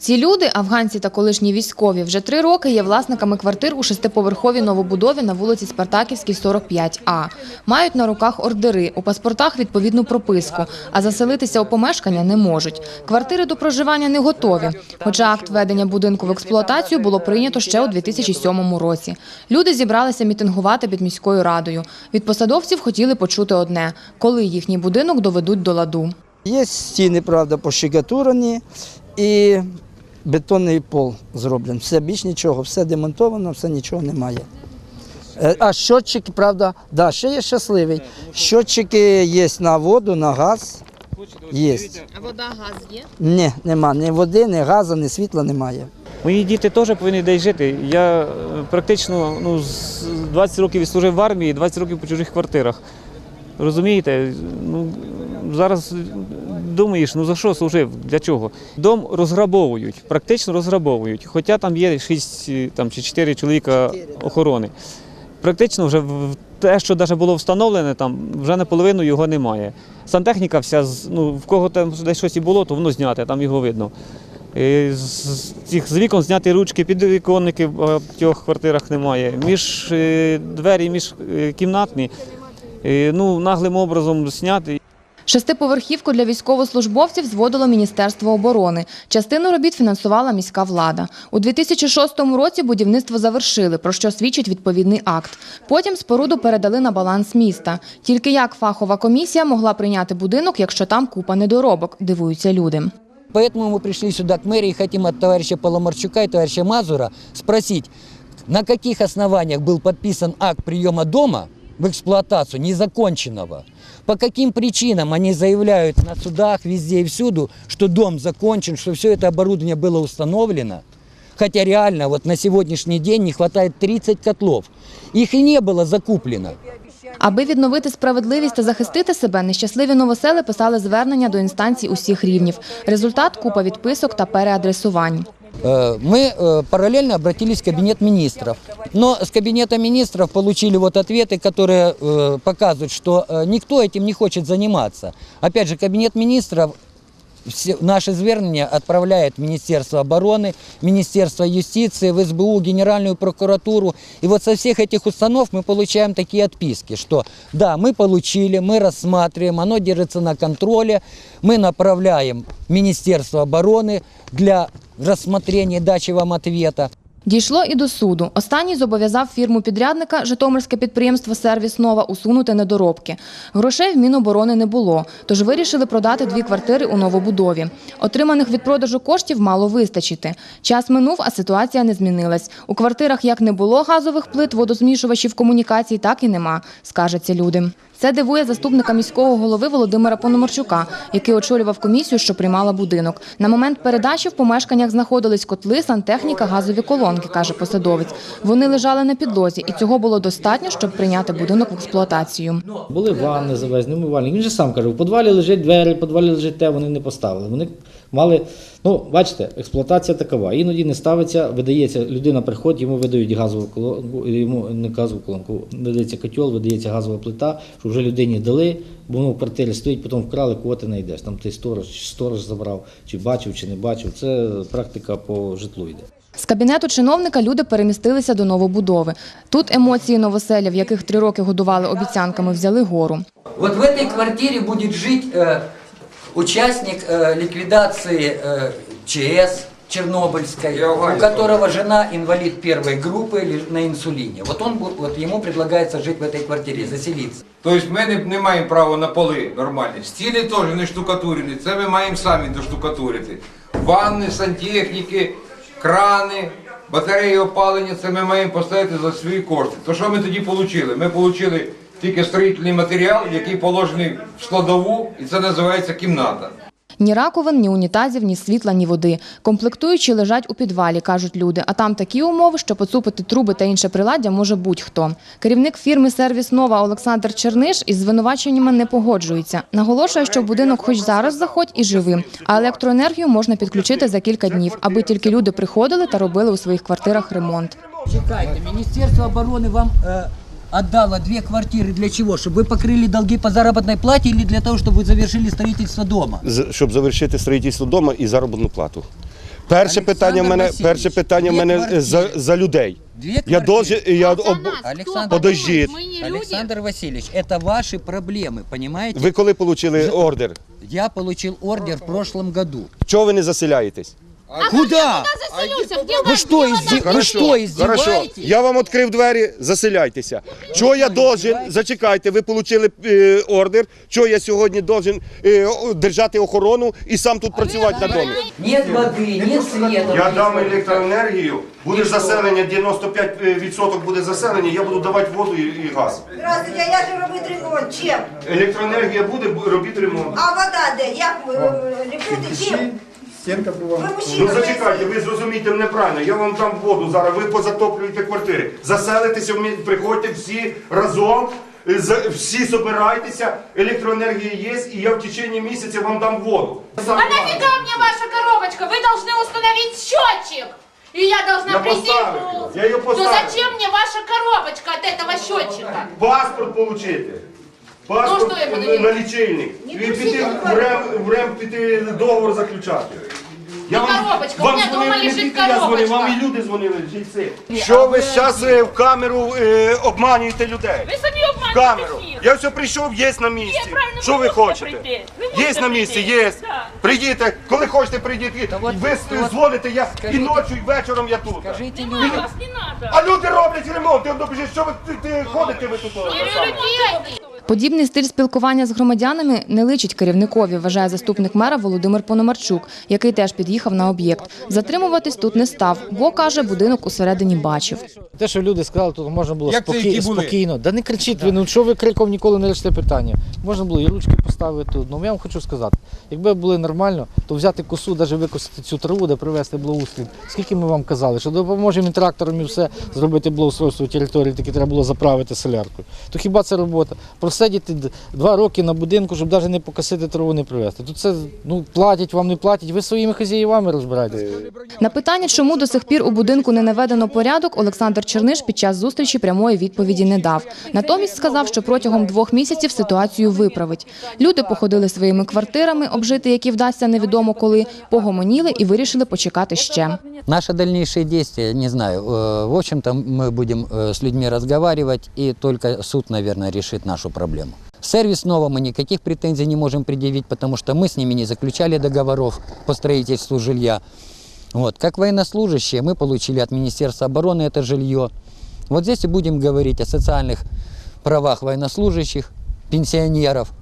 Ці люди, афганці та колишні військові, вже три роки є власниками квартир у шестиповерховій новобудові на вулиці Спартаківській, 45А. Мають на руках ордери, у паспортах відповідну прописку, а заселитися у помешкання не можуть. Квартири до проживання не готові, хоча акт введення будинку в експлуатацію було прийнято ще у 2007 році. Люди зібралися мітингувати під міською радою. Від посадовців хотіли почути одне – коли їхній будинок доведуть до ладу. Є стіни, правда, пощекатурені і бетонний пол зроблений. Все більш нічого, все демонтовано, все нічого немає. Е, А щотчики, правда, да, ще є щасливий. Щотчики є на воду, на газ. Є. А вода, газ є? Ні, нема ні води, ні газу, ні світла немає. Мої діти теж повинні десь жити. Я е, практично ну, 20 років відслужив в армії, 20 років по чужих квартирах. Розумієте? Ну, зараз думаєш, ну за що служив? Для чого? Дом розграбовують, практично розграбовують. Хоча там є 6 там, чи 4 чоловіка охорони. Практично вже те, що навіть було встановлене, там вже наполовину його немає. Сантехніка вся, ну, в кого там десь щось і було, то воно зняте, там його видно. Е, З цих з вікон зняті ручки, підвіконники в багатьох квартирах немає. Між е, двері, між е, кімнатні, е, ну, наглим образом зняти. Шестиповерхівку для військовослужбовців зводило Міністерство оборони. Частину робіт фінансувала міська влада. У 2006 році будівництво завершили, про що свідчить відповідний акт. Потім споруду передали на баланс міста. Тільки як фахова комісія могла прийняти будинок, якщо там купа недоробок, дивуються люди. Поэтому мы пришли сюда к мэрии и хотим от товарища Поломарчука и товарища Мазура спросить, на каких основаниях был подписан акт приема дома в эксплуатацию незаконченного, по каким причинам они заявляют на судах везде и всюду, что дом закончен, что все это оборудование было установлено, хотя реально вот на сегодняшний день не хватает 30 котлов. Их и не было закуплено. Аби відновити справедливість та захистити себе, нещасливі новосели писали звернення до інстанцій усіх рівнів. Результат – купа відписок та переадресувань. Э, Мы э, параллельно обратились в кабинет министров. Но с кабинета министров получили вот ответы, которые э, показывают, что никто этим не хочет заниматься. Опять же, кабинет министров все наши звернения отправляет Министерство обороны, Министерство юстиции, в СБУ, Генеральную прокуратуру. И вот со всех этих установ мы получаем такие отписки, что да, мы получили, мы рассматриваем, оно держится на контроле, мы направляем Министерство обороны для рассмотрения, дачи вам ответа. Дійшло і до суду. Останній зобов'язав фірму-підрядника Житомирське підприємство «Сервіс Нова» усунути недоробки. Грошей в Міноборони не було, тож вирішили продати дві квартири у новобудові. Отриманих від продажу коштів мало вистачити. Час минув, а ситуація не змінилась. У квартирах як не було газових плит, водозмішувачів комунікацій, так і нема, скажеться люди. Це дивує заступника міського голови Володимира Пономарчука, який очолював комісію, що приймала будинок. На момент передачі в помешканнях знаходились котли, сантехніка, газові колонки, каже посадовець. Вони лежали на підлозі, і цього було достатньо, щоб прийняти будинок в експлуатацію. Були ванни завезені, умивальник. Він же сам каже, в подвалі лежить двері, в подвалі лежить те, вони не поставили. Вони мали, ну, бачите, експлуатація такова. Іноді не ставиться, видається, людина приходить, йому видають газову колонку, йому не газову колонку, видається котел, видається газова плита, що вже людині дали, бо воно в квартирі стоїть, потім вкрали, кого ти не йдеш. Там той сторож, чи сторож забрав, чи бачив, чи не бачив. Це практика по житлу йде. З кабінету чиновника люди перемістилися до новобудови. Тут емоції новоселів, яких три роки годували обіцянками, взяли гору. Вот в этой квартире будет жить э, участник э, ликвидации э, ЧС Чернобыльской, у которого жена инвалид первой группы леж- на инсулине. Вот он бу- вот ему предлагается жить в этой квартире, заселиться. Тобто ми не, не маємо права на поли нормальні. Стіни теж не штукатурені, це ми маємо самі доштукатурити. Ванни, сантехніки, крани, батареї опалення, це ми маємо поставити за свої кошти. То що ми тоді отримали? Ми отримали тільки строїтельний матеріал, який положений в складову, і це називається кімната. Ні раковин, ні унітазів, ні світла, ні води. Комплектуючі лежать у підвалі, кажуть люди. А там такі умови, що поцупити труби та інше приладдя може будь-хто. Керівник фірми «Сервіс Нова» Олександр Черниш із звинуваченнями не погоджується. Наголошує, що в будинок хоч зараз заходь і живи, а електроенергію можна підключити за кілька днів, аби тільки люди приходили та робили у своїх квартирах ремонт. Чекайте, Министерство обороны вам э, отдало две квартиры для чего? Чтобы вы покрыли долги по заработной плате или для того, чтобы вы завершили строительство дома? з- щоб завершити будівництво дому і заробітну плату. Перше питання в мене, Олександр перше питання в мене Васильович, за, дві за людей. Две Я квартиры. должен, я об... Александр, Подождіть. Александр Васильевич, это ваши проблемы, понимаете? Ви коли отримали ордер? Я получил ордер в прошлом году. Чого ви не заселяєтесь? Куда? Вы что, изде- вы что, Хорошо, издеваетесь? я вам відкрив двері, заселяйте. Чого я должен, зачекайте, ви отримали е, ордер, чого я сьогодні должен е, о- держати охорону і сам тут працювати на домі? Нет воды, нет света. Я дам електроенергію, буде заселення, 95% буде заселення, я буду давати воду і, і газ. Здравствуйте, а я ж робити ремонт. Чим? Електроенергія буде, бу- робіть ремонт. А вода де? Як ви е, ліпити? Чим? Стенка була. Ви мужчина. Ну зачекайте, ви зрозумієте мене правильно, я вам дам воду зараз, ви позатоплюєте квартири. Заселитеся, вмі- приходьте всі разом, е, за- всі збирайтеся, електроенергія є, і я в течение місяця вам дам воду. А нафига мне ваша коробочка? Вы должны установить счетчик. И я должна Я прийти. поставлю в- его. Я ее То поставлю. зачем мне ваша коробочка от этого счетчика? Паспорт получити. Паспорт Ну, я на, на лічильник. І піти в РЕМ, в РЕМ піти договор заключати. Ну, коробочка, у мене дзвонив дома не лежить тільки я дзвонив, коробочка. вам і люди дзвонили, жильці. Що ви зараз в камеру е, обманюєте людей? Вы сами В обманываете камеру. всех. Я все прийшов, є на місці. правильно, Що ви ви можете хочете? прийти. Ви Є можете на місці, прийти. є. Так. Прийдіть, коли хочете, прийдіть. от- Ви от- дзвоните, я і скажіть- ночі, і вечором я тут. Скажите Нема людям. вас, не надо. А люди роблять ремонт, ти біжиш, що ви ти, ти ходите ви тут? Я людей. Подібний стиль спілкування з громадянами не личить керівникові, вважає заступник мера Володимир Пономарчук, який теж під'їхав на об'єкт. Затримуватись тут не став, бо каже, будинок усередині бачив. Те, що люди сказали, тут можна було Як це, спокі- які були? спокійно. Да не кричіть ви, ну що ви криком ніколи не рішите питання. Можна було і ручки поставити тут. Ну я вам хочу сказати, якби були нормально, то взяти косу, навіть викосити цю траву, де привезти благоустрій. Скільки ми вам казали, що допоможемо і трактором і все зробити благоустройство території, таки треба було заправити соляркою. То хіба це робота? Просидіти д- два роки на будинку, щоб навіть не покосити траву, не привезти. Тут це ну платять вам, не платять. Ви своїми хазяївами розбирайтесь. На питання, чому до сих пір у будинку не наведено порядок, Олександр Черниш під час зустрічі прямої відповіді не дав. Натомість сказав, що протягом двох місяців ситуацію виправить. Люди походили своїми квартирами, обжити які вдасться невідомо коли, погомоніли і вирішили почекати ще. Наши дальнейшие действия, не знаю, э, в общем-то мы будем э, с людьми разговаривать, и только суд, наверное, решит нашу проблему. Сервис снова мы никаких претензий не можем предъявить, потому что мы с ними не заключали договоров по строительству жилья. Вот. Как военнослужащие мы получили от Министерства обороны это жилье. Вот здесь и будем говорить о социальных правах военнослужащих, пенсионеров.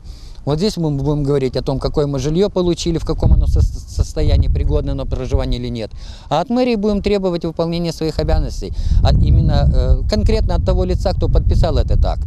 Вот здесь мы будем говорить о том, какое мы жилье получили, в каком оно со- состоянии, пригодно на проживание или нет. А от мэрии будем требовать выполнения своих обязанностей, а именно э, конкретно от того лица, кто подписал этот акт.